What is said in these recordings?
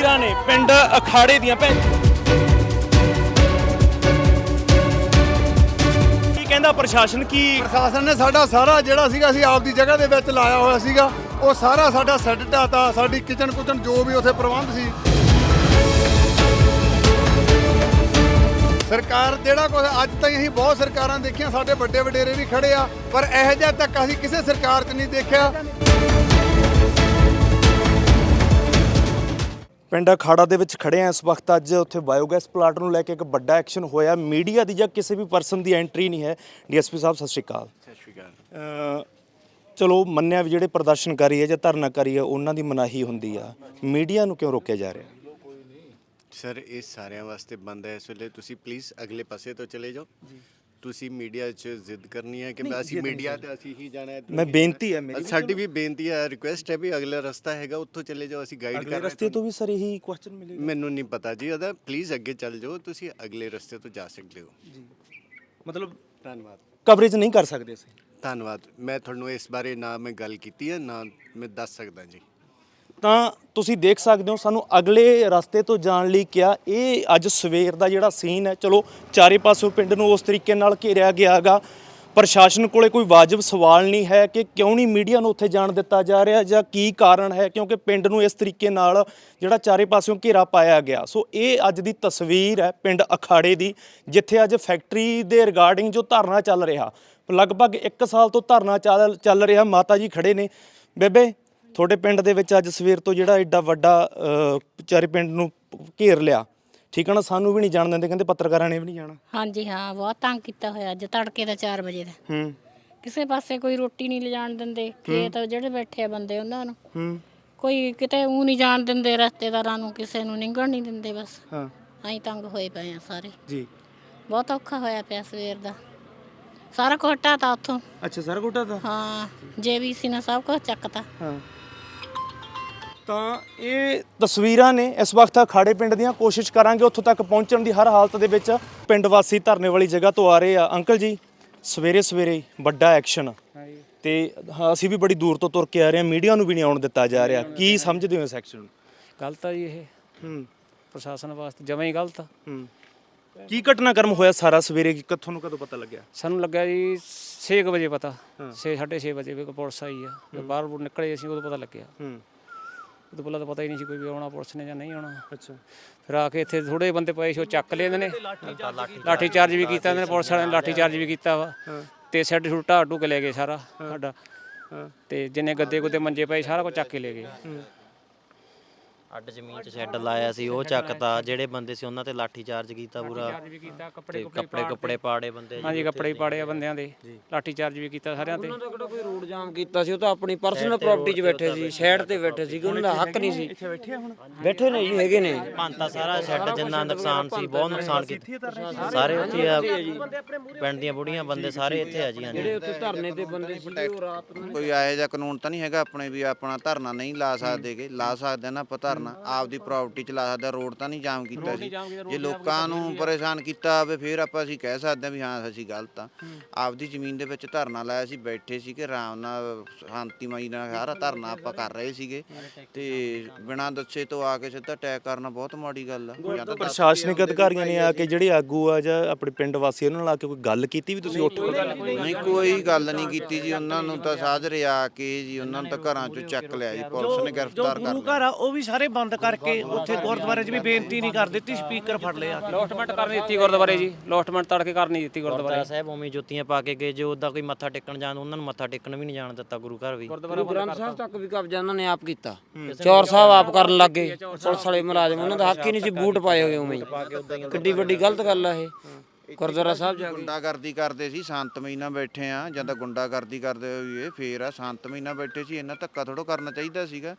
ਤਸਵੀਰਾਂ ਨੇ ਪਿੰਡ ਅਖਾੜੇ ਦੀਆਂ ਭੈਣ ਕੀ ਕਹਿੰਦਾ ਪ੍ਰਸ਼ਾਸਨ ਕੀ ਪ੍ਰਸ਼ਾਸਨ ਨੇ ਸਾਡਾ ਸਾਰਾ ਜਿਹੜਾ ਸੀਗਾ ਅਸੀਂ ਆਪਦੀ ਜਗ੍ਹਾ ਦੇ ਵਿੱਚ ਲਾਇਆ ਹੋਇਆ ਸੀਗਾ। ਉਹ ਸਾਰਾ ਸਾਡਾ ਸੈੱਟ ਢਾਤਾ, ਸਾਡੀ ਕਿਚਨ ਕੁਚਨ ਜੋ ਵੀ ਉੱਥੇ ਪ੍ਰਬੰਧ ਸੀ। ਸਰਕਾਰ ਜਿਹੜਾ ਕੁਝ ਅੱਜ ਤਾਈਂ ਅਸੀਂ ਬਹੁਤ ਸਰਕਾਰਾਂ ਦੇਖੀਆਂ, ਸਾਡੇ ਵੱਡੇ ਵਡੇਰੇ ਵੀ ਖੜੇ ਆ, ਪਰ ਇਹੋ ਜਿਹਾ ਤੱਕ ਅਸੀਂ ਕਿਸੇ ਸਰਕਾਰ 'ਚ ਨਹੀਂ ਦੇਖਿਆ। ਪਿੰਡ ਅਖਾੜਾ ਦੇ ਵਿੱਚ ਖੜੇ ਆ। ਇਸ ਵਕਤ ਅੱਜ ਉੱਥੇ ਬਾਇਓਗੈਸ ਪਲਾਂਟ ਨੂੰ ਲੈ ਕੇ ਇੱਕ ਵੱਡਾ ਐਕਸ਼ਨ ਹੋਇਆ। ਮੀਡੀਆ ਦੀ ਜਾਂ ਕਿਸੇ ਵੀ ਪਰਸਨ ਦੀ ਐਂਟਰੀ ਨਹੀਂ ਹੈ। ਡੀਐਸਪੀ ਸਾਹਿਬ ਸਤਿ ਸ਼੍ਰੀ ਅਕਾਲ। ਸਤਿ ਸ਼੍ਰੀ ਅਕਾਲ। ਚਲੋ ਮੰਨਿਆ ਵੀ ਜਿਹੜੇ ਪ੍ਰਦਰਸ਼ਨਕਾਰੀ ਹੈ ਜਾਂ ਧਰਨਾਕਾਰੀ ਹੈ ਉਹਨਾਂ ਦੀ ਮਨਾਹੀ ਹੁੰਦੀ ਆ। ਮੀਡੀਆ ਨੂੰ ਕਿਉਂ ਰੋਕਿਆ ਜਾ ਰਿਹਾ? ਸਰ ਇਹ ਸਾਰਿਆਂ ਵਾਸਤੇ ਬੰਦ ਹੈ। ਇਸ ਵੇਲੇ ਤੁਸੀਂ ਪਲੀਜ਼ ਅਗਲੇ ਪਾਸੇ ਤੋਂ ਚਲੇ ਜਾਓ। ਤੁਸੀਂ ਮੀਡੀਆ 'ਚ ਜ਼ਿੱਦ ਕਰਨੀ ਹੈ ਕਿ ਮੈਂ ਅਸੀਂ ਮੀਡੀਆ ਤੇ ਅਸੀਂ ਹੀ ਜਾਣਾ ਹੈ ਮੈਂ ਬੇਨਤੀ ਹੈ ਮੇਰੀ ਸਾਡੀ ਵੀ ਬੇਨਤੀ ਹੈ ਰਿਕੁਐਸਟ ਹੈ ਵੀ ਅਗਲਾ ਰਸਤਾ ਹੈਗਾ ਉੱਥੋਂ ਚਲੇ ਜਾਓ ਅਸੀਂ ਗਾਈਡ ਅਗਲੇ ਕਰ ਰਹੇ ਰਸਤੇ ਤੋਂ ਵੀ ਸਰ ਇਹੀ ਕੁਐਸਚਨ ਮਿਲੇਗਾ। ਮੈਨੂੰ ਨਹੀਂ ਪਤਾ ਜੀ ਉਹਦਾ। ਪਲੀਜ਼ ਅੱਗੇ ਚੱਲ ਜਾਓ ਤੁਸੀਂ ਅਗਲੇ ਰਸਤੇ ਤੋਂ ਜਾ ਸਕਦੇ ਹੋ। ਮਤਲਬ ਧੰਨਵਾਦ। ਕਵਰੇਜ ਨਹੀਂ ਕਰ ਸਕਦੇ ਅਸੀਂ। ਧੰਨਵਾਦ। ਮੈਂ ਤੁਹਾਨੂੰ ਇਸ ਬਾਰੇ ਨਾ ਮੈਂ ਗੱਲ ਕੀਤੀ ਹੈ ਨਾ ਮੈਂ ਦੱਸ ਸਕਦਾ ਜੀ। ਤਾਂ ਤੁਸੀਂ ਦੇਖ ਸਕਦੇ ਹੋ, ਸਾਨੂੰ ਅਗਲੇ ਰਸਤੇ ਤੋਂ ਜਾਣ ਲਈ ਕਿਹਾ, ਇਹ ਅੱਜ ਸਵੇਰ ਦਾ ਜਿਹੜਾ ਸੀਨ ਹੈ, ਚਲੋ ਚਾਰੇ ਪਾਸੋਂ ਪਿੰਡ ਨੂੰ ਉਸ ਤਰੀਕੇ ਨਾਲ ਘੇਰਿਆ ਗਿਆ ਹੈਗਾ। ਪ੍ਰਸ਼ਾਸਨ ਕੋਲੇ ਕੋਈ ਵਾਜਬ ਸਵਾਲ ਨਹੀਂ ਹੈ ਕਿ ਕਿਉਂ ਨਹੀਂ ਮੀਡੀਆ ਨੂੰ ਉੱਥੇ ਜਾਣ ਦਿੱਤਾ ਜਾ ਰਿਹਾ ਜਾਂ ਕੀ ਕਾਰਨ ਹੈ, ਕਿਉਂਕਿ ਪਿੰਡ ਨੂੰ ਇਸ ਤਰੀਕੇ ਨਾਲ ਜਿਹੜਾ ਚਾਰੇ ਪਾਸਿਓਂ ਘੇਰਾ ਪਾਇਆ ਗਿਆ। ਸੋ ਇਹ ਅੱਜ ਦੀ ਤਸਵੀਰ ਹੈ ਪਿੰਡ ਅਖਾੜੇ ਦੀ, ਜਿੱਥੇ ਅੱਜ ਫੈਕਟਰੀ ਦੇ ਰਿਗਾਰਡਿੰਗ ਜੋ ਧਰਨਾ ਚੱਲ ਰਿਹਾ, ਲਗਭਗ 1 ਸਾਲ ਤੋਂ ਧਰਨਾ ਚੱਲ ਚੱਲ ਰਿਹਾ, ਮਾਤਾ ਜੀ ਖੜੇ ਨੇ। ਬੇਬੇ ਤੁਹਾਡੇ ਪਿੰਡ ਦੇ ਵਿੱਚ ਅੱਜ ਸਵੇਰ ਤੋਂ ਜਿਹੜਾ ਐਡਾ ਵੱਡਾ ਵਿਚਾਰੇ ਪਿੰਡ ਨੂੰ ਘੇਰ ਲਿਆ। ਠੀਕ ਹੈ ਨਾ? ਸਾਨੂੰ ਵੀ ਨਹੀਂ ਜਾਣ ਦਿੰਦੇ ਕਹਿੰਦੇ ਪੱਤਰਕਾਰਾਂ ਨੇ ਵੀ ਨਹੀਂ ਜਾਣਾ। ਹਾਂਜੀ ਹਾਂ ਬਹੁਤ ਤੰਗ ਕੀਤਾ ਹੋਇਆ ਅੱਜ ਤੜਕੇ ਦਾ 4 ਵਜੇ ਦਾ। ਹੂੰ। ਕਿਸੇ ਪਾਸੇ ਕੋਈ ਰੋਟੀ ਨਹੀਂ ਲਿਜਾਣ ਦਿੰਦੇ ਖੇਤ ਜਿਹੜੇ ਬੈਠੇ ਆ ਬੰਦੇ ਉਹਨਾਂ ਨੂੰ। ਹੂੰ। ਕੋਈ ਕਿਤੇ ਉਹ ਨਹੀਂ ਜਾਣ ਦਿੰਦੇ ਰਸਤੇਦਾਰਾਂ ਨੂੰ ਕਿਸੇ ਨੂੰ ਨਿੰਗਣ ਨਹੀਂ ਦਿੰਦੇ ਬਸ। ਹਾਂ। ਅਸੀਂ ਤੰਗ ਹੋਏ ਪਏ ਆ ਸਾਰੇ। ਜੀ। ਬਹੁਤ ਔਖਾ ਹੋਇਆ ਪਿਆ ਸਵੇਰ ਦਾ। ਸਾਰਾ ਕੁਝ ਢਾਤਾ ਉੱਥੋਂ। ਅੱਛਾ ਸਰ ਗੋਟਾ ਦਾ ਹਾਂ ਜੇਬੀਸੀ ਨੇ ਸਭ ਕੁਝ ਚੱਕਤਾ। ਹਾਂ। ਤਾਂ ਇਹ ਤਸਵੀਰਾਂ ਨੇ ਇਸ ਵਕਤ ਅਖਾੜੇ ਪਿੰਡ ਦੀਆਂ। ਕੋਸ਼ਿਸ਼ ਕਰਾਂਗੇ ਉੱਥੋਂ ਤੱਕ ਪਹੁੰਚਣ ਦੀ। ਹਰ ਹਾਲਤ ਦੇ ਵਿੱਚ ਪਿੰਡ ਵਾਸੀ ਧਰਨੇ ਵਾਲੀ ਜਗ੍ਹਾ ਤੋਂ ਆ ਰਹੇ ਆ। ਅੰਕਲ ਜੀ ਸਵੇਰੇ ਸਵੇਰੇ ਵੱਡਾ ਐਕਸ਼ਨ। ਤੇ ਅਸੀਂ ਵੀ ਬੜੀ ਦੂਰ ਤੋਂ ਤੁਰ ਕੇ ਆ ਰਹੇ ਹਾਂ। ਮੀਡੀਆ ਨੂੰ ਵੀ ਨਹੀਂ ਆਉਣ ਦਿੱਤਾ ਜਾ ਰਿਹਾ। ਕੀ ਸਮਝਦੇ ਹੋ ਇਸ ਐਕਸ਼ਨ ਨੂੰ? ਗਲਤ ਆ ਜੀ ਇਹ। ਹੂੰ। ਪ੍ਰਸ਼ਾਸਨ ਵਾਸਤੇ ਜਮਾਂ ਹੀ ਗਲਤ ਆ। ਹੂੰ। ਕੀ ਘਟਨਾਕ੍ਰਮ ਹੋਇਆ ਸਾਰਾ ਸਵੇਰੇ? ਕੀ ਕਿੱਥੋਂ ਨੂੰ ਕਦੋਂ ਪਤਾ ਲੱਗਿਆ? ਸਾਨੂੰ ਲੱਗਾ ਜੀ 6 ਵਜੇ ਪਤਾ। 6 6:30 ਵਜੇ ਵੀ ਪੁਲਿਸ ਆਈ ਆ। ਬਾਹਰ ਨਿਕਲੇ ਅਸੀਂ ਉਦੋਂ ਪਤਾ ਲੱਗਿਆ। ਹੂੰ। ਉਦੋਂ ਪਹਿਲਾਂ ਤਾਂ ਪਤਾ ਹੀ ਨਹੀਂ ਸੀ ਕੋਈ ਵੀ ਆਉਣਾ ਪੁਲਿਸ ਨੇ ਜਾਂ ਨਹੀਂ ਆਉਣਾ। ਅੱਛਾ। ਫਿਰ ਆ ਕੇ ਇੱਥੇ ਥੋੜੇ ਬੰਦੇ ਪਏ ਸੀ ਉਹ ਚੱਕ ਲਏ ਇਹਨਾਂ। ਨੇ ਲਾਠੀ ਚਾਰਜ ਵੀ ਕੀਤਾ ਇਹਨਾਂ ਨੇ ਪੁਲਿਸ ਵਾਲਿਆਂ ਨੇ ਲਾਠੀ ਚਾਰਜ ਵੀ ਕੀਤਾ ਵਾ। ਤੇ ਸੈੱਟ ਛੁੱਟਾ ਢੂ ਕੇ ਲੈ ਗਏ ਸਾਰਾ ਸਾਡਾ। ਤੇ ਜਿੰਨੇ ਗੱਦੇ ਗੁੱਦੇ ਮੰਜੇ ਪਏ ਸਾਰਾ ਕੁਝ ਚੱਕ ਕੇ ਲੈ ਗਏ। ਅੱਡ ਜ਼ਮੀਨ 'ਚ ਸ਼ੈੱਡ ਲਾਇਆ ਸੀ ਉਹ ਚੱਕਤਾ ਜਿਹੜੇ ਬੰਦੇ ਸੀ ਉਹਨਾਂ ਤੇ ਲਾਠੀ ਚਾਰਜ ਕੀਤਾ ਪੂਰਾ। ਚਾਰਜ ਵੀ ਕੀਤਾ ਕੱਪੜੇ ਤੇ ਕੱਪੜੇ ਕੱਪੜੇ ਪਾੜੇ ਬੰਦੇ ਜੀ। ਹਾਂਜੀ ਕੱਪੜੇ ਹੀ ਪਾੜੇ ਆ ਬੰਦਿਆਂ ਦੇ। ਲਾਠੀ ਚਾਰਜ ਵੀ ਕੀਤਾ ਸਾਰਿਆਂ ਤੇ। ਕਿਹੜਾ ਕੋਈ ਰੋਡ ਜਾਮ ਕੀਤਾ ਸੀ ਉਹ ਤਾਂ ਆਪਣੀ ਪਰਸਨਲ ਪ੍ਰਾਪਰਟੀ 'ਚ ਬੈਠੇ ਸੀ ਸ਼ਹਿਰ ਤੇ ਬੈਠੇ ਸੀ ਉਹਨਾਂ ਦਾ ਹੱਕ ਨਹੀਂ ਸੀ। ਇੱਥੇ ਬੈਠੇ ਹੁਣ? ਬੈਠੇ ਨੇ ਜੀ ਹੈਗੇ ਨੇ। ਭੰਤਾ ਸਾਰਾ ਸ਼ੈੱਡ ਜਿੰਨਾ ਨੁਕਸਾਨ ਸੀ ਬਹੁਤ ਨੁਕਸਾਨ ਕੀਤਾ। ਸਾਰੇ ਉੱਥੇ ਆ ਪਿੰਡ ਦੀਆਂ ਬੁੜੀਆਂ ਬੰਦੇ ਸਾਰੇ ਇੱਥੇ ਆ ਜੀ ਹਾਂਜੀ। ਜਿਹੜੇ ਉੱਥੇ ਧਰਨੇ ਤੇ ਬੰਦੇ ਸੀ ਉਹ ਰਾਤ ਨੂੰ ਕੋਈ ਇਹੋ ਜਿਹਾ ਕਾਨੂੰਨ ਤਾਂ ਨਹੀਂ ਹੈਗਾ ਆਪਣੇ ਵੀ ਆਪਣਾ ਧਰਨਾ ਨਹੀਂ ਲਾ ਸਕਦੇਗੇ ਲਾ ਸਕਦੇ ਨਾ ਆਪਾਂ ਧਰਨਾ ਆਪਦੀ ਪ੍ਰਾਪਰਟੀ ਚ ਲਾ ਸਕਦੇ ਰੋਡ ਤਾਂ ਨਹੀਂ ਜਾਮ ਕੀਤਾ ਸੀ। ਜੇ ਲੋਕਾਂ ਨੂੰ ਪਰੇਸ਼ਾਨ ਕੀਤਾ ਹੋਵੇ ਫਿਰ ਆਪਾਂ ਅਸੀਂ ਕਹਿ ਸਕਦੇ ਆ ਵੀ ਹਾਂ ਅਸੀਂ ਗਲਤ ਆ। ਆਪਦੀ ਜ਼ਮੀਨ ਦੇ ਵਿੱਚ ਧਰਨਾ ਲਾਇਆ ਸੀ ਬੈਠੇ ਸੀ ਕਿ ਆਰਾਮ ਨਾਲ ਸ਼ਾਂਤੀਮਈ ਨਾਲ ਸਾਰਾ ਧਰਨਾ ਆਪਾਂ ਕਰ ਰਹੇ ਸੀਗੇ। ਤੇ ਬਿਨਾਂ ਦੱਸੇ ਤੋਂ ਆ ਕੇ ਸਿੱਧਾ ਅਟੈਕ ਕਰਨਾ ਬਹੁਤ ਮਾੜੀ ਗੱਲ ਆ। ਜਾਂ ਤਾਂ ਦੱਸ ਪ੍ਰਸ਼ਾਸਨਿਕ ਅਧਿਕਾਰੀਆਂ ਨੇ ਆ ਕੇ ਜਿਹੜੇ ਆਗੂ ਆ ਜਾਂ ਆਪਣੇ ਪਿੰਡ ਵਾਸੀ ਉਹਨਾਂ ਨਾਲ ਆ ਕੇ ਕੋਈ ਗੱਲ ਕੀਤੀ ਵੀ ਤੁਸੀਂ ਉੱਠ ਕੇ ਨਹੀਂ। ਕੋਈ ਗੱਲ ਨਹੀਂ ਕੀਤੀ ਜੀ। ਉਹਨਾਂ ਨੂੰ ਤਾਂ ਸਾਜਰੇ ਆ ਕੇ ਜੀ ਉਹਨਾਂ ਨੂੰ ਤਾਂ ਘਰਾਂ ਚੋਂ ਚੱਕ ਲਿਆ ਜੀ। ਪੁਲਿਸ ਨੇ ਗ੍ਰਿਫਤਾਰ ਕਰ ਲਿਆ। ਘਰ ਆ ਉਹ ਵੀ ਸਾਰੇ ਬੰਦ ਕਰਕੇ ਉੱਥੇ ਗੁਰਦੁਆਰੇ 'ਚ ਵੀ ਬੇਨਤੀ ਨਹੀਂ ਕਰ ਦਿੱਤੀ ਸਪੀਕਰ ਫੜ ਲਿਆ। ਲੋਸਟਮੈਂਟ ਕਰਨੀ ਦਿੱਤੀ ਗੁਰਦੁਆਰੇ ਜੀ ਲੋਸਟਮੈਂਟ ਤੜਕੇ ਕਰਨੀ ਦਿੱਤੀ ਗੁਰਦੁਆਰੇ। ਗੁਰਦੁਆਰਾ ਸਾਹਿਬ ਉਵੇਂ ਜੁੱਤੀਆਂ ਪਾ ਕੇ ਗਏ ਜੋ ਉਦਾਂ ਕੋਈ ਮੱਥਾ ਟੇਕਣ ਜਾਣ ਉਹਨਾਂ ਨੂੰ ਮੱਥਾ ਟੇਕਣ ਵੀ ਨਹੀਂ ਜਾਣ ਦਿੱਤਾ ਗੁਰੂ ਘਰ ਵੀ। ਗੁਰੂ ਗ੍ਰੰਥ ਸਾਹਿਬ ਤੱਕ ਵੀ ਕਬਜ਼ਾ ਉਹਨਾਂ ਨੇ ਆਪ ਕੀਤਾ। ਚੌਰ ਸਾਹਿਬ ਆਪ ਕਰਨ ਲੱਗ ਗਏ ਪੁਲਿਸ ਵਾਲੇ ਮੁਲਾਜ਼ਮ ਉਹਨਾਂ ਦਾ ਹੱਕ ਹੀ ਨਹੀਂ ਸੀ ਬੂਟ ਪਾਏ ਹੋਏ ਉਵੇਂ ਹੀ। ਕਿੱਡੀ ਵੱਡੀ ਗਲਤ ਗੱਲ ਆ ਇਹ। ਗੁਰਦੁਆਰਾ ਸਾਹਿਬ ਜਾ ਕੇ। ਗੁੰਡਾਗਰਦੀ ਕਰਦੇ ਸੀ ਸ਼ਾਂਤਮਈ ਨਾਲ ਬੈਠੇ ਆ ਜਾਂ ਤਾਂ ਗੁੰਡਾਗਰਦੀ ਕਰਦੇ ਹੋਈਏ ਫੇਰ ਆ ਸ਼ਾਂਤਮਈ ਨਾਲ ਬੈਠੇ ਸੀ ਇਹਨਾਂ ਧੱਕਾ ਥੋੜੋ ਕਰਨਾ ਚਾਹੀਦਾ ਸੀਗਾ।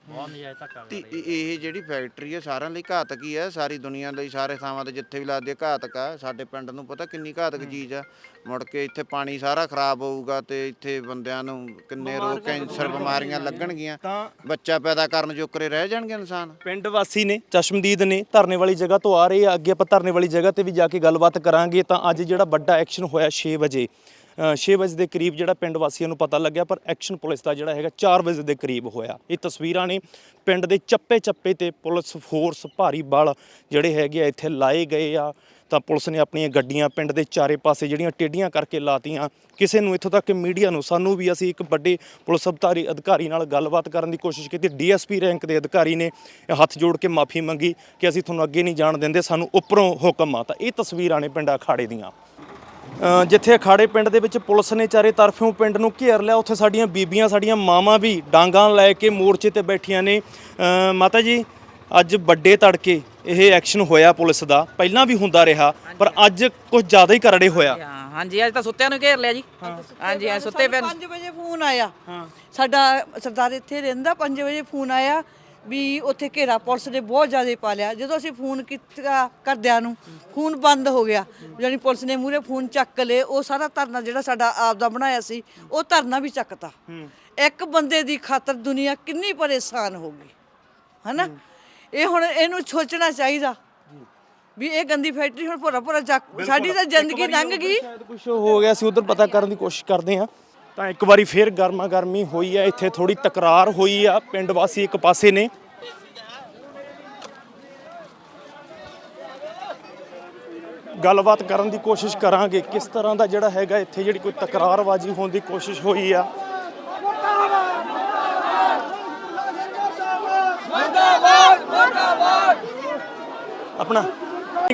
ਤੇ ਇਹ- ਇਹ ਜਿਹੜੀ ਫੈਕਟਰੀ ਹੈ ਸਾਰਿਆਂ ਲਈ ਘਾਤਕ ਹੀ ਹੈ ਸਾਰੀ ਦੁਨੀਆ ਲਈ ਸਾਰੇ ਥਾਵਾਂ ਤੇ ਜਿੱਥੇ ਵੀ ਲੱਗਦੀ ਹੈ ਘਾਤਕ ਆ। ਸਾਡੇ ਪਿੰਡ ਨੂੰ ਪਤਾ ਕਿੰਨੀ ਘਾਤਕ ਚੀਜ਼ ਆ। ਮੁੜ ਕੇ ਇੱਥੇ ਪਾਣੀ ਸਾਰਾ ਖਰਾਬ ਹੋਊਗਾ ਤੇ ਇੱਥੇ ਬੰਦਿਆਂ ਨੂੰ ਕਿੰਨੇ ਰੋਗ ਕੈਂਸਰ ਬਿਮਾਰੀਆਂ ਲੱਗਣਗੀਆਂ। ਬੱਚਾ ਪੈਦਾ ਕਰਨ ਜੋਕਰੇ ਰਹਿ ਜਾਣਗੇ ਇਨਸਾਨ। ਪਿੰਡ ਵਾਸੀ ਨੇ ਚਸ਼ਮਦੀਦ ਨੇ ਧਰਨੇ ਵਾਲੀ ਜਗ੍ਹਾ ਤੋਂ ਆ ਰਹੇ ਆ। ਅੱਗੇ ਆਪਾਂ ਧਰਨੇ ਵਾਲੀ ਜਗ੍ਹਾ ਤੇ ਵੀ ਜਾ ਕੇ ਗੱਲਬਾਤ ਕਰਾਂਗੇ ਤਾਂ ਅੱਜ ਜਿਹੜਾ ਵੱਡਾ ਐਕਸ਼ਨ ਹੋਇਆ 6 ਵਜੇ 6 ਵਜੇ ਦੇ ਕਰੀਬ ਜਿਹੜਾ ਪਿੰਡ ਵਾਸੀਆਂ ਨੂੰ ਪਤਾ ਲੱਗਿਆ, ਪਰ ਐਕਸ਼ਨ ਪੁਲਿਸ ਦਾ ਜਿਹੜਾ ਹੈਗਾ 4 ਵਜੇ ਦੇ ਕਰੀਬ ਹੋਇਆ। ਇਹ ਤਸਵੀਰਾਂ ਨੇ ਪਿੰਡ ਦੇ ਚੱਪੇ ਚੱਪੇ ਤੇ ਪੁਲਿਸ ਫੋਰਸ ਭਾਰੀ ਬਲ ਜਿਹੜੇ ਹੈਗੇ ਆ ਇੱਥੇ ਲਾਏ ਗਏ ਆ। ਤਾਂ ਪੁਲਿਸ ਨੇ ਆਪਣੀਆਂ ਗੱਡੀਆਂ ਪਿੰਡ ਦੇ ਚਾਰੇ ਪਾਸੇ ਜਿਹੜੀਆਂ ਟੇਡੀਆਂ ਕਰਕੇ ਲਾਤੀਆਂ। ਕਿਸੇ ਨੂੰ ਇੱਥੋਂ ਤੱਕ ਕਿ ਮੀਡੀਆ ਨੂੰ, ਸਾਨੂੰ ਵੀ ਅਸੀਂ ਇੱਕ ਵੱਡੇ ਪੁਲਿਸ ਅਧਿਕਾਰੀ ਅਧਿਕਾਰੀ ਨਾਲ ਗੱਲਬਾਤ ਕਰਨ ਦੀ ਕੋਸ਼ਿਸ਼ ਕੀਤੀ। ਡੀਐਸਪੀ ਰੈਂਕ ਦੇ ਅਧਿਕਾਰੀ ਨੇ ਹੱਥ ਜੋੜ ਕੇ ਮਾਫੀ ਮੰਗੀ ਕਿ ਅਸੀਂ ਤੁਹਾਨੂੰ ਅੱਗੇ ਨਹੀਂ ਜਾਣ ਦਿੰਦੇ, ਸਾਨੂੰ ਉੱਪਰੋਂ ਹੁਕਮ ਆ। ਤਾਂ ਇਹ ਤਸਵੀਰਾਂ ਨੇ ਪਿੰਡ ਅਖਾੜੇ ਦੀਆਂ। ਜਿੱਥੇ ਅਖਾੜੇ ਪਿੰਡ ਦੇ ਵਿੱਚ ਪੁਲਿਸ ਨੇ ਚਾਰੇ ਤਰਫੋਂ ਪਿੰਡ ਨੂੰ ਘੇਰ ਲਿਆ, ਉੱਥੇ ਸਾਡੀਆਂ ਬੀਬੀਆਂ, ਸਾਡੀਆਂ ਮਾਵਾਂ ਵੀ ਡਾਂਗਾਂ ਲੈ ਕੇ ਮੋਰਚੇ ਤੇ ਬੈਠੀਆਂ ਨੇ। ਮਾਤਾ ਜੀ ਅੱਜ ਵੱਡੇ ਤੜਕੇ ਇਹ ਐਕਸ਼ਨ ਹੋਇਆ ਪੁਲਿਸ ਦਾ। ਪਹਿਲਾਂ ਵੀ ਹੁੰਦਾ ਰਿਹਾ ਪਰ ਅੱਜ ਕੁਝ ਜ਼ਿਆਦਾ ਹੀ ਕਰੜੇ ਹੋਇਆ। ਹਾਂ ਹਾਂਜੀ ਅੱਜ ਤਾਂ ਸੁੱਤਿਆਂ ਨੂੰ ਘੇਰ ਲਿਆ ਜੀ। ਹਾਂਜੀ ਹਾਂ ਸੁੱਤੇ ਪਏ 5 ਵਜੇ ਫੋਨ ਆਇਆ। ਸਾਡਾ ਸਰਦਾਰ ਇੱਥੇ ਰਹਿੰਦਾ 5 ਵਜੇ ਫੋਨ ਆਇਆ ਵੀ ਉੱਥੇ ਘੇਰਾ ਪੁਲਿਸ ਨੇ ਬਹੁਤ ਜ਼ਿਆਦਾ ਪਾ ਲਿਆ। ਜਦੋਂ ਅਸੀਂ ਫੋਨ ਕੀਤਾ ਕਰਦਿਆਂ ਨੂੰ ਫੋਨ ਬੰਦ ਹੋ ਗਿਆ। ਯਾਨੀ ਪੁਲਿਸ ਨੇ ਮੂਰੇ ਫੋਨ ਚੱਕ ਲਏ ਉਹ ਸਾਰਾ ਧਰਨਾ ਜਿਹੜਾ ਸਾਡਾ ਆਪ ਦਾ ਬਣਾਇਆ ਸੀ ਉਹ ਧਰਨਾ ਵੀ ਚੱਕਤਾ। ਇੱਕ ਬੰਦੇ ਦੀ ਖਾਤਰ ਦੁਨੀਆ ਕਿੰਨੀ ਪਰੇਸ਼ਾਨ ਹੋ ਗਈ। ਹਨਾ? ਇਹ ਹੁਣ ਇਹਨੂੰ ਸੋਚਣਾ ਚਾਹੀਦਾ ਵੀ ਇਹ ਗੰਦੀ ਫੈਕਟਰੀ ਹੁਣ ਭੋਰਾ ਭੋਰਾ ਚੱਕ ਸਾਡੀ ਤਾਂ ਜ਼ਿੰਦਗੀ ਲੰਘ ਗਈ। ਸ਼ਾਇਦ ਕੁਝ ਹੋ ਗਿਆ ਸੀ ਉਧਰ ਪਤਾ ਕਰਨ ਦੀ ਕੋਸ਼ਿਸ਼ ਕਰਦੇ ਆ ਤਾਂ ਇੱਕ ਵਾਰੀ ਫੇਰ ਗਰਮਾ ਗਰਮੀ ਹੋਈ ਆ ਇੱਥੇ ਥੋੜੀ ਤਕਰਾਰ ਹੋਈ ਆ ਪਿੰਡ ਵਾਸੀ ਇੱਕ ਪਾਸੇ ਨੇ। ਗੱਲਬਾਤ ਕਰਨ ਦੀ ਕੋਸ਼ਿਸ਼ ਕਰਾਂਗੇ ਕਿਸ ਤਰ੍ਹਾਂ ਦਾ ਜਿਹੜਾ ਹੈਗਾ ਇੱਥੇ ਜਿਹੜੀ ਕੋਈ ਤਕਰਾਰਬਾਜ਼ੀ ਹੋਣ ਦੀ ਕੋਸ਼ਿਸ਼ ਹੋਈ ਆ। ਆਪਣਾ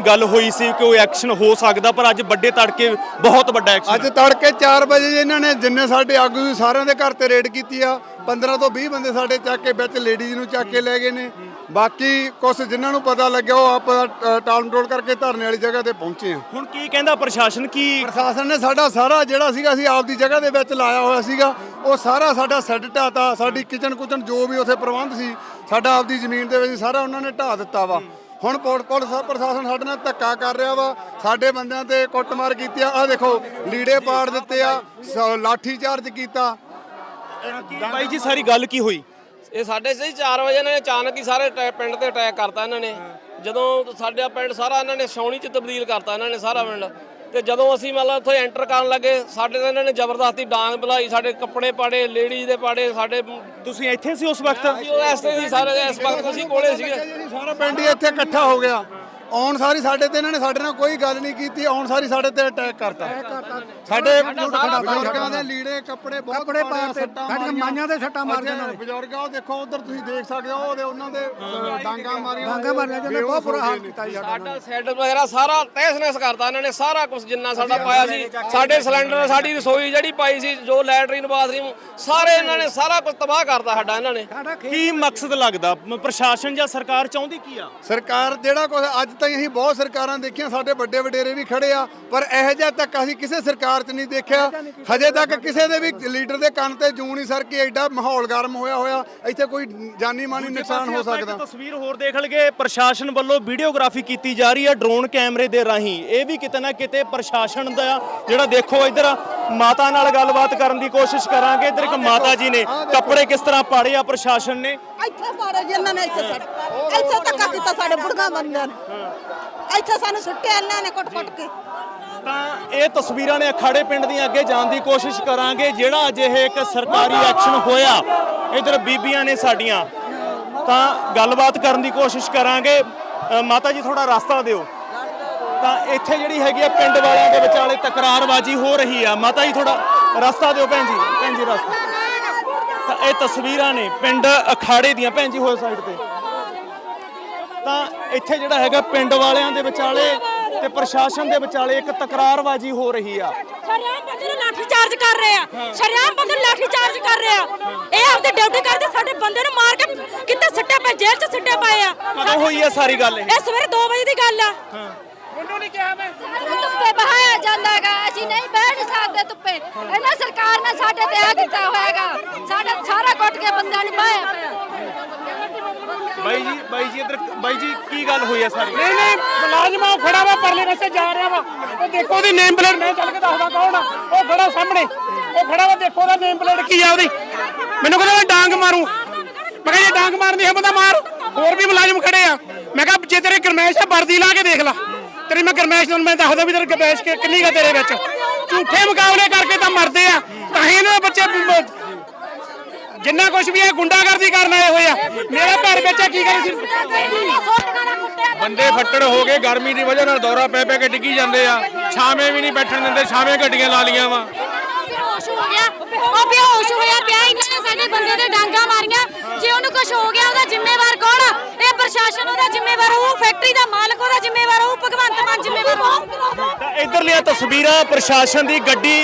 ਗੱਲ ਹੋਈ ਸੀ ਕਿ ਕੋਈ ਐਕਸ਼ਨ ਹੋ ਸਕਦਾ ਪਰ ਅੱਜ ਵੱਡੇ ਤੜਕੇ ਬਹੁਤ ਵੱਡਾ ਐਕਸ਼ਨ ਅੱਜ ਤੜਕੇ 4 ਵਜੇ ਇਹਨਾਂ ਨੇ ਜਿੰਨੇ ਸਾਡੇ ਆਗੂ ਸੀ ਸਾਰਿਆਂ ਦੇ ਘਰ ਤੇ ਰੇਡ ਕੀਤੀ ਆ। 15 ਤੋਂ 20 ਬੰਦੇ ਸਾਡੇ ਚੱਕ ਕੇ ਵਿੱਚ ਲੇਡੀਜ਼ ਨੂੰ ਚੱਕ ਕੇ ਲੈ ਗਏ ਨੇ। ਬਾਕੀ ਕੁਝ ਜਿਨ੍ਹਾਂ ਨੂੰ ਪਤਾ ਲੱਗਿਆ ਉਹ ਆਪਾਂ ਟਾਲ ਟੋਲ ਕਰਕੇ ਧਰਨੇ ਵਾਲੀ ਜਗ੍ਹਾ ਤੇ ਪਹੁੰਚੇ ਆ। ਹੁਣ ਕੀ ਕਹਿੰਦਾ ਪ੍ਰਸ਼ਾਸਨ? ਕੀ ਪ੍ਰਸ਼ਾਸਨ ਨੇ ਸਾਡਾ ਸਾਰਾ ਜਿਹੜਾ ਸੀਗਾ ਅਸੀਂ ਆਪਦੀ ਜਗ੍ਹਾ ਦੇ ਵਿੱਚ ਲਾਇਆ ਹੋਇਆ ਸੀਗਾ। ਉਹ ਸਾਰਾ ਸਾਡਾ ਸੈੱਟ ਢਾਤਾ ਸਾਡੀ ਕਿਚਨ ਕੁਚਨ ਜੋ ਵੀ ਉੱਥੇ ਪ੍ਰਬੰਧ ਸੀ ਸਾਡਾ ਆਪਦੀ ਜ਼ਮੀਨ ਦੇ ਵਿੱਚ ਸਾਰਾ ਉਹਨਾਂ ਨੇ ਢਾ ਦਿੱਤਾ ਵਾ। ਹੁਣ ਪੁਲ- ਪੁਲਿਸ ਪ੍ਰਸ਼ਾਸਨ ਸਾਡੇ ਨਾਲ ਧੱਕਾ ਕਰ ਰਿਹਾ ਵਾ। ਸਾਡੇ ਬੰਦਿਆਂ ਤੇ ਕੁੱਟਮਾਰ ਕੀਤੀ ਆ। ਆਹ ਦੇਖੋ ਲੀੜੇ ਪਾੜ ਦਿੱਤੇ ਆ ਲਾਠੀ ਚਾਰਜ ਕੀਤਾ। ਬਾਈ ਜੀ ਸਾਰੀ ਗੱਲ ਕੀ ਹੋਈ? ਇਹ ਸਾਡੇ ਸਹੀ 4 ਵਜੇ ਨੇ ਅਚਾਨਕ ਹੀ ਸਾਰੇ ਪਿੰਡ ਤੇ ਅਟੈਕ ਕਰਤਾ ਇਹਨਾਂ ਨੇ। ਜਦੋਂ ਸਾਡਾ ਪਿੰਡ ਸਾਰਾ ਇਹਨਾਂ ਨੇ ਛਾਉਣੀ ਚ ਤਬਦੀਲ ਕਰਤਾ ਇਹਨਾਂ ਨੇ ਸਾਰਾ ਪਿੰਡ। ਤੇ ਜਦੋਂ ਅਸੀਂ ਮਤਲਬ ਉੱਥੇ ਐਂਟਰ ਕਰਨ ਲੱਗੇ ਸਾਡੇ ਤੇ ਇਹਨਾਂ ਨੇ ਜ਼ਬਰਦਸਤੀ ਡਾਂਗ ਬੁਲਾਈ ਸਾਡੇ ਕੱਪੜੇ ਪਾੜੇ ਲੇਡੀਜ਼ ਦੇ ਪਾੜੇ ਸਾਡੇ ਤੁਸੀਂ ਇੱਥੇ ਸੀ ਉਸ ਵਕਤ? ਉਹ ਐਸੇ ਦੀ ਸਾਰੇ ਇਸ ਵਕਤ ਅਸੀਂ ਕੋਲੇ ਸੀਗੇ। ਸਾਰਾ ਪਿੰਡ ਹੀ ਇੱਥੇ ਇਕੱਠਾ ਹੋ ਗਿਆ। ਆਉਣ ਸਾਰੀ ਸਾਡੇ ਤੇ ਇਹਨਾਂ ਨੇ ਸਾਡੇ ਨਾਲ ਕੋਈ ਗੱਲ ਨਹੀਂ ਕੀਤੀ ਆਉਣ ਸਾਰੀ ਸਾਡੇ ਤੇ ਅਟੈਕ ਕਰਤਾ। ਸਾਡੇ ਬਜ਼ੁਰਗਾਂ ਦੇ ਲੀੜੇ ਕੱਪੜੇ ਬਹੁਤ ਕੱਪੜੇ ਪਾਏ ਸਾਡੀਆਂ ਮਾਈਆਂ ਦੇ ਸੱਟਾਂ ਮਾਰ ਦਿੱਤੀਆਂ ਬਜ਼ੁਰਗ ਆ ਉਹ ਦੇਖੋ ਉਧਰ ਤੁਸੀਂ ਦੇਖ ਸਕਦੇ ਹੋ ਉਹਦੇ ਉਹਨਾਂ ਦੇ ਡਾਂਗਾਂ ਮਾਰੀਆਂ ਡਾਂਗਾਂ ਮਾਰੀਆਂ ਜਿਹਨੇ ਬਹੁਤ ਬੁਰਾ ਹਾਲ ਕੀਤਾ ਸਾਡਾ। ਸੈਟ ਵਗੈਰਾ ਸਾਰਾ ਤਹਿਸ-ਨਹਿਸ ਕਰਤਾ ਇਹਨਾਂ ਨੇ ਸਾਰਾ ਕੁਝ ਜਿੰਨਾ ਸਾਡਾ ਪਾਇਆ ਸੀ ਸਾਡੇ ਸਿਲੰਡਰ ਸਾਡੀ ਰਸੋਈ ਜਿਹੜੀ ਪਾਈ ਸੀ ਜੋ ਲੈਟਰੀਨ ਬਾਥਰੂਮ ਸਾਰੇ ਇਹਨਾਂ ਨੇ ਸਾਰਾ ਕੁਝ ਤਬਾਹ ਕਰਤਾ ਸਾਡਾ ਇਹਨਾਂ ਨੇ। ਕੀ ਮਕਸਦ ਲੱਗਦਾ? ਪ੍ਰਸ਼ਾਸਨ ਜਾਂ ਸਰਕਾਰ ਚਾਹੁੰਦੀ ਕੀ ਆ? ਸਰਕਾਰ ਜਿਹੜਾ ਕੁਝ ਅੱਜ ਤਾਈਂ ਅਸੀਂ ਬਹੁਤ ਸਰਕਾਰਾਂ ਦੇਖੀਆਂ ਸਾਡੇ ਵੱਡੇ ਵਡੇਰੇ ਵੀ ਖੜੇ ਆ ਪਰ ਇਹੋ ਜਿਹਾ ਤੱਕ ਅਸੀਂ ਕਿਸੇ ਸਰਕਾਰ 'ਚ ਨਹੀਂ ਦੇਖਿਆ। ਹਜੇ ਤੱਕ ਕਿਸੇ ਦੇ ਵੀ ਲੀਡਰ ਦੇ ਕੰਨ ਤੇ ਜੂੰ ਨਹੀਂ ਸਰ ਕਿ ਐਡਾ ਮਾਹੌਲ ਗਰਮ ਹੋਇਆ ਹੋਇਆ ਇੱਥੇ ਕੋਈ ਜਾਨੀ ਮਾਨੀ ਨੁਕਸਾਨ ਹੋ ਸਕਦਾ। ਤਸਵੀਰ ਹੋਰ ਦੇਖ ਲਗੇ ਪ੍ਰਸ਼ਾਸਨ ਵੱਲੋਂ ਵੀਡੀਓਗ੍ਰਾਫੀ ਕੀਤੀ ਜਾ ਰਹੀ ਹੈ ਡਰੋਨ ਕੈਮਰੇ ਦੇ ਰਾਹੀਂ। ਇਹ ਵੀ ਕਿਤੇ ਨਾ ਕਿਤੇ ਪ੍ਰਸ਼ਾਸਨ ਦਾ ਜਿਹੜਾ ਦੇਖੋ ਇੱਧਰ ਮਾਤਾ ਨਾਲ ਗੱਲਬਾਤ ਕਰਨ ਦੀ ਕੋਸ਼ਿਸ਼ ਕਰਾਂਗੇ। ਇੱਧਰ ਇੱਕ ਮਾਤਾ ਜੀ ਨੇ ਕੱਪੜੇ ਕਿਸ ਤਰ੍ਹਾਂ ਪਾੜੇ ਆ ਪ੍ਰਸ਼ਾਸਨ ਨੇ? ਇੱਥੇ ਮਾਰੇ ਜਿਨ੍ਹਾਂ ਨੇ ਇੱਥੇ ਸਾਡੇ ਇੱਥੇ ਧੱਕਾ ਕੀਤਾ ਸਾਡੇ ਬੁੜਗਾ ਬੰਦਿਆਂ ਨੇ। ਇੱਥੇ ਸਾਨੂੰ ਸੁੱਟਿਆ ਇਹਨਾਂ ਨੇ ਕੁੱਟ ਕੁੱਟ ਕੇ। ਤਾਂ ਇਹ ਤਸਵੀਰਾਂ ਨੇ ਅਖਾੜੇ ਪਿੰਡ ਦੀਆਂ ਅੱਗੇ ਜਾਣ ਦੀ ਕੋਸ਼ਿਸ਼ ਕਰਾਂਗੇ ਜਿਹੜਾ ਅਜੇ ਇਹ ਇੱਕ ਸਰਕਾਰੀ ਐਕਸ਼ਨ ਹੋਇਆ ਇਧਰ ਬੀਬੀਆਂ ਨੇ ਸਾਡੀਆਂ। ਤਾਂ ਗੱਲਬਾਤ ਕਰਨ ਦੀ ਕੋਸ਼ਿਸ਼ ਕਰਾਂਗੇ। ਅ, ਮਾਤਾ ਜੀ ਥੋੜਾ ਰਸਤਾ ਦਿਓ। ਤਾਂ ਇੱਥੇ ਜਿਹੜੀ ਹੈਗੀ ਆ ਪਿੰਡ ਵਾਲਿਆਂ ਦੇ ਵਿਚਾਲੇ ਤਕਰਾਰਬਾਜ਼ੀ ਹੋ ਰਹੀ ਆ। ਮਾਤਾ ਜੀ ਥੋੜਾ ਰਸਤਾ ਦਿਓ ਭੈਣ ਜੀ ਭੈਣ ਜੀ ਰਸਤਾ। ਤਾਂ ਇਹ ਤਸਵੀਰਾਂ ਨੇ ਪਿੰਡ ਅਖਾੜੇ ਦੀਆਂ। ਭੈਣ ਜੀ ਹੋਰ ਸਾਈਡ ਤੇ। ਤਾਂ ਇੱਥੇ ਜਿਹੜਾ ਹੈਗਾ ਪਿੰਡ ਵਾਲਿਆਂ ਦੇ ਵਿਚਾਲੇ ਤੇ ਪ੍ਰਸ਼ਾਸਨ ਦੇ ਵਿਚਾਲੇ ਇੱਕ ਤਕਰਾਰਬਾਜ਼ੀ ਹੋ ਰਹੀ ਆ। ਸ਼ਰਿਆਮ ਬੰਦੇ ਨੂੰ ਲਾਠੀ ਚਾਰਜ ਕਰ ਰਹੇ ਆ। ਸ਼ਰਿਆਮ ਬੰਦੇ ਨੂੰ ਲਾਠੀ ਚਾਰਜ ਕਰ ਰਹੇ ਆ। ਇਹ ਆਪਦੀ ਡਿਊਟੀ ਕਰਦੇ ਸਾਡੇ ਬੰਦੇ ਨੂੰ ਮਾਰ ਕੇ ਕਿੱਥੇ ਸਿੱਟੇ ਪਏ ਜੇਲ੍ਹ 'ਚ ਸਿੱਟੇ ਪਏ ਆ। ਕਦੋਂ ਹੋਈ ਆ ਸਾਰੀ ਗੱਲ ਇਹ? ਇਹ ਸਵੇਰੇ 2 ਵਜੇ ਦੀ ਗੱਲ ਆ। ਧੁੱਪੇ ਬਹਾਇਆ ਜਾਂਦਾਗਾ ਅਸੀਂ ਨਹੀਂ ਬਹਿ ਨਹੀਂ ਸਕਦੇ ਧੁੱਪੇ। ਇਹਨਾਂ ਸਰਕਾਰ ਨੇ ਸਾਡੇ ਤੇ ਆ ਕੀਤਾ ਹੋਇਆਗਾ। ਸਾਡਾ ਸਾਰਾ ਕੁੱਟ ਕੇ ਬੰਦਿਆਂ ਨੂੰ ਬਾਇਆ ਪਿਆ। ਬਾਈ ਜੀ ਬਾਈ ਜੀ ਇੱਧਰ, ਬਾਈ ਜੀ, ਕੀ ਗੱਲ ਹੋਈ ਆ ਸਾਰੀ? ਨਹੀਂ ਨਹੀਂ, ਮੁਲਾਜ਼ਮਾ ਉਹ ਖੜਾ ਵਾ, ਪਰਲੇ ਪਾਸੇ ਜਾ ਰਿਹਾ ਵਾ। ਉਹ ਦੇਖੋ ਉਹਦੀ ਨੇਮ ਪਲੇਟ ਮੈਂ ਚੱਲ ਕੇ ਦੱਸਦਾ ਕੌਣ ਆ। ਉਹ ਖੜਾ ਸਾਹਮਣੇ। ਉਹ ਖੜਾ ਵਾ, ਦੇਖੋ ਉਹਦਾ ਨੇਮ ਪਲੇਟ ਕੀ ਆ ਉਹਦੀ। ਮੈਨੂੰ ਕਹਿੰਦਾ ਮੈਂ ਡਾਂਗ ਮਾਰੂ। ਮੈਂ ਕਿਹਾ ਜੇ ਡਾਂਗ ਮਾਰਨੀ ਹੈ ਬੰਦਾ ਮਾਰ। ਹੋਰ ਵੀ ਮੁਲਾਜ਼ਮ ਖੜੇ ਆ। ਮੈਂ ਕਿਹਾ ਜੇ ਤੇਰੇ ਗਰਮੈਸ਼ ਆ ਵਰਦੀ ਲਾ ਕੇ ਦੇਖ ਲੈ। ਤੇਰੀ ਮੈਂ ਗਰਮੈਸ਼ ਤੁਹਾਨੂੰ ਮੈਂ ਦੱਸਦਾ ਵੀ ਤੇਰੇ ਗਰਮੈਸ਼ ਕਿੰਨੀ ਗਾ ਤੇਰੇ ਵਿੱਚ। ਝੂਠੇ ਮੁਕਾਬਲੇ ਕਰਕੇ ਤਾਂ ਮਰਦੇ ਆ। ਜਿੰਨਾ ਕੁਝ ਵੀ ਇਹ ਗੁੰਡਾਗਰਦੀ ਕਰਨ ਆਏ ਹੋਏ ਆ ਮੇਰਾ ਘਰ ਵਿੱਚ ਕੀ ਕਰੀ ਸੀ? ਬੰਦੇ ਫੱਟੜ ਹੋ ਗਏ ਗਰਮੀ ਦੀ ਵਜ੍ਹਾ ਨਾਲ ਦੌਰਾ ਪੈ ਪੈ ਕੇ ਡਿੱਗੀ ਜਾਂਦੇ ਆ। ਛਾਵੇਂ ਵੀ ਨਹੀਂ ਬੈਠਣ ਦਿੰਦੇ ਛਾਵੇਂ ਗੱਡੀਆਂ ਲਾ ਲੀਆਂ ਵਾ। ਬੇਹੋਸ਼ ਹੋ ਗਿਆ ਉਹ ਬੇਹੋਸ਼ ਹੋਇਆ ਪਿਆ ਇਹਨਾਂ ਨੇ ਸਾਡੇ ਬੰਦੇ ਦੇ ਡਾਂਗਾ ਮਾਰੀਆਂ। ਜੇ ਉਹਨੂੰ ਕੁਝ ਹੋ ਗਿਆ ਉਹਦਾ ਜ਼ਿੰਮੇਵਾਰ ਕੌਣ ਆ? ਇਹ ਪ੍ਰਸ਼ਾਸਨ ਉਹਦਾ ਜ਼ਿੰਮੇਵਾਰ ਹੋਊ ਫੈਕਟਰੀ ਦਾ ਮਾਲਕ ਉਹਦਾ ਜ਼ਿੰਮੇਵਾਰ ਹੋਊ ਭਗਵੰਤ ਮਾਨ ਜ਼ਿੰਮੇਵਾਰ ਹੋਊ। ਤਾਂ ਇਧਰਲੀਆਂ ਤਸਵੀਰਾਂ ਪ੍ਰਸ਼ਾਸਨ ਦੀ ਗੱਡੀ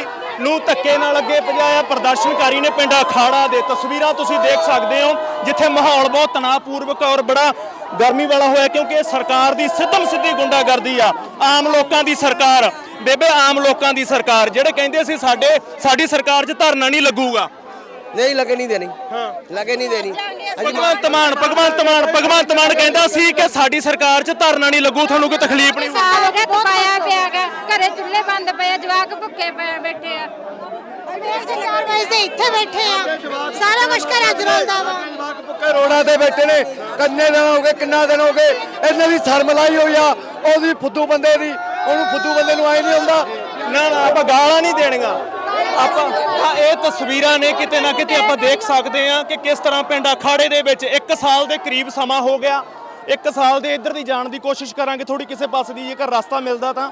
ਨੂੰ ਧੱਕੇ ਨਾਲ ਅੱਗੇ ਭਜਾਇਆ। ਪ੍ਰਦਰਸ਼ਨਕਾਰੀ ਨੇ ਪਿੰਡ ਅਖਾੜਾ ਦੇ ਤਸਵੀਰਾਂ ਤੁਸੀਂ ਦੇਖ ਸਕਦੇ ਹੋ, ਜਿੱਥੇ ਮਾਹੌਲ ਬਹੁਤ ਤਣਾਅਪੂਰਵਕ ਔਰ ਬੜਾ ਗਰਮੀ ਵਾਲਾ ਹੋਇਆ, ਕਿਉਂਕਿ ਇਹ ਸਰਕਾਰ ਦੀ ਸਿੱਧਮ ਸਿੱਧੀ ਗੁੰਡਾਗਰਦੀ ਆ, ਆਮ ਲੋਕਾਂ ਦੀ ਸਰਕਾਰ। ਬੇਬੇ, ਆਮ ਲੋਕਾਂ ਦੀ ਸਰਕਾਰ, ਜਿਹੜੇ ਕਹਿੰਦੇ ਸੀ ਸਾਡੇ ਸਾਡੀ ਸਰਕਾਰ 'ਚ ਧਰਨਾ ਨਹੀਂ ਲੱਗੂਗਾ। ਨਹੀਂ ਲੱਗੇ ਨਹੀਂ ਦੇਣੀ। ਹਾਂ। ਲੱਗੇ ਨਹੀਂ ਦੇਣੀ। ਭਗਵੰਤ ਮਾਨ ਭਗਵੰਤ ਮਾਨ ਭਗਵੰਤ ਮਾਨ ਕਹਿੰਦਾ ਸੀ ਕਿ ਸਾਡੀ ਸਰਕਾਰ 'ਚ ਧਰਨਾ ਨਹੀਂ ਲੱਗੂ ਤੁਹਾਨੂੰ ਕੋਈ ਤਕਲੀਫ ਨਹੀਂ ਸਾਲ ਹੋ ਗਿਆ ਤਪਾਇਆ ਪਿਆਗਾ ਘਰੇ ਚੁੱਲ੍ਹੇ ਬੰਦ ਪਏ ਆ, ਜਵਾਕ ਭੁੱਖੇ ਪਏ ਬੈਠੇ ਆ। ਚਾਰ ਵਜੇ ਦੇ ਇੱਥੇ ਬੈਠੇ ਆ। ਸਾਰਾ ਕੁਝ ਘਰਾਂ ਚ ਰੋਲਦਾ ਵਾ। ਪੱਕੇ ਰੋਡਾਂ ਤੇ ਬੈਠੇ ਨੇ। ਕੰਨੇ ਦਿਨ ਹੋ ਗਏ ਕਿੰਨਾ ਦਿਨ ਹੋ ਗਏ? ਇਹਨਾਂ ਦੀ ਸ਼ਰਮ ਲਾਈ ਹੋਈ ਆ। ਉਹਦੀ ਫੁੱਦੂ ਬੰਦੇ ਦੀ। ਉਹਨੂੰ ਫੁੱਦੂ ਬੰਦੇ ਨੂੰ ਆਏ ਨਹੀਂ ਹੁੰਦਾ। ਨਾ ਨਾ ਆਪਾਂ ਗਾਲਾਂ ਨਹੀਂ ਦੇਣੀਆਂ। ਆਪਾਂ ਆਹ ਇਹ ਤਸਵੀਰਾਂ ਨੇ ਕਿਤੇ ਨਾ ਕਿਤੇ ਆਪਾਂ ਦੇਖ ਸਕਦੇ ਹਾਂ ਕਿ ਕਿਸ ਤਰ੍ਹਾਂ ਪਿੰਡ ਅਖਾੜੇ ਦੇ ਵਿੱਚ 1 ਸਾਲ ਦੇ ਕਰੀਬ ਸਮਾਂ ਹੋ ਗਿਆ। 1 ਸਾਲ ਦੇ ਇੱਧਰ ਦੀ ਜਾਣ ਦੀ ਕੋਸ਼ਿਸ਼ ਕਰਾਂਗੇ ਥੋੜੀ ਕਿਸੇ ਪਾਸੇ ਦੀ ਜੇਕਰ ਰਸਤਾ ਮਿਲਦਾ ਤਾਂ।